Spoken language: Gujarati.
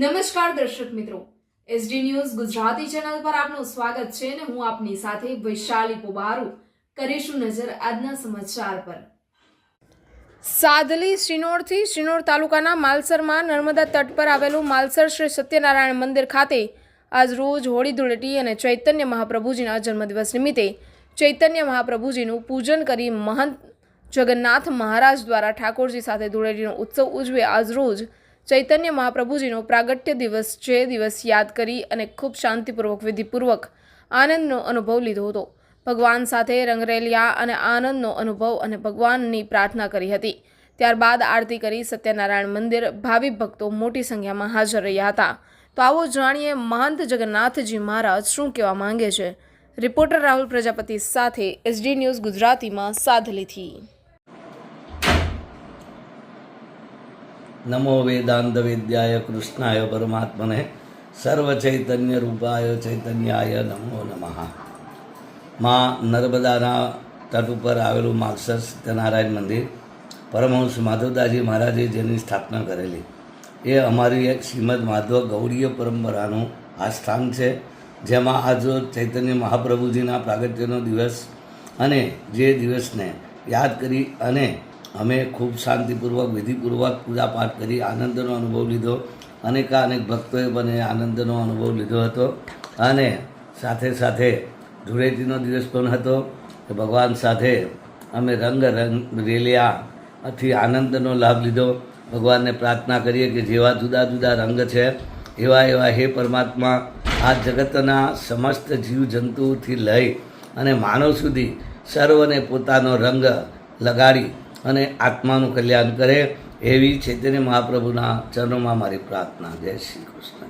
નમસ્કાર દર્શક મિત્રો. એસડી ન્યૂઝ ગુજરાતી ચેનલ પર આપનું સ્વાગત છે અને હું આપની સાથે વૈશાલી પોબારુ કરીશું નજર આજના સમાચાર પર. સાદલી શ્રીનોરથી શ્રીનોર તાલુકાના માલસરમાં નર્મદા તટ પર આવેલું માલસર શ્રી સત્યનારાયણ મંદિર ખાતે આજ રોજ હોળી ધૂળેટી અને ચૈતન્ય મહાપ્રભુજીના જન્મદિવસ નિમિત્તે ચૈતન્ય મહાપ્રભુજીનું પૂજન કરી મહંત જગન્નાથ મહારાજ દ્વારા ઠાકોરજી સાથે ધૂળેટીનો ઉત્સવ ઉજવે આજ રોજ ચૈતન્ય મહાપ્રભુજીનો પ્રાગટ્ય દિવસ જે દિવસ યાદ કરી અને ખૂબ શાંતિપૂર્વક, વિધિપૂર્વક આનંદનો અનુભવ લીધો હતો. ભગવાન સાથે રંગરેલિયા અને આનંદનો અનુભવ અને ભગવાનની પ્રાર્થના કરી હતી. ત્યારબાદ આરતી કરી સત્યનારાયણ મંદિર ભાવિ ભક્તો મોટી સંખ્યામાં હાજર રહ્યા હતા. તો આવો જાણીએ મહંત જગન્નાથજી મહારાજ શું કહેવા માંગે છે. રિપોર્ટર રાહુલ પ્રજાપતિ સાથે એસડી ન્યૂઝ ગુજરાતીમાં સાધલીથી. નમો વેદાંત વિદ્યાય કૃષ્ણાય પરમાત્મને સર્વ ચૈતન્ય રૂપાય ચૈતન્યાય નમો નમઃ માં નર્મદાના તટ ઉપર આવેલું માક્ષર સત્યનારાયણ મંદિર, પરમહંસ માધવદાસજી મહારાજે જેની સ્થાપના કરેલી. એ અમારી એક શ્રીમદ માધવ ગૌડીય પરંપરાનું આ સ્થાન છે, જેમાં આજો ચૈતન્ય મહાપ્રભુજીના પ્રાગટ્યનો દિવસ અને જે દિવસને યાદ કરી અને અમે ખૂબ શાંતિપૂર્વક, વિધિપૂર્વક પૂજાપાઠ કરી આનંદનો અનુભવ લીધો. અનેકા અનેક ભક્તોએ પણ આનંદનો અનુભવ લીધો હતો. અને સાથે સાથે ધૂળેટીનો દિવસ પણ હતો કે ભગવાન સાથે અમે રંગ રંગ રેલિયાથી આનંદનો લાભ લીધો. ભગવાનને પ્રાર્થના કરીએ કે જેવા જુદા જુદા રંગ છે, એવા એવા હે પરમાત્મા, આ જગતના સમસ્ત જીવજંતુથી લઈ અને માનવ સુધી સર્વને પોતાનો રંગ લગાડી અને આત્માનું કલ્યાણ કરે એવી ચૈતન્ય મહાપ્રભુના ચરણોમાં મારી પ્રાર્થના. જય શ્રી કૃષ્ણ.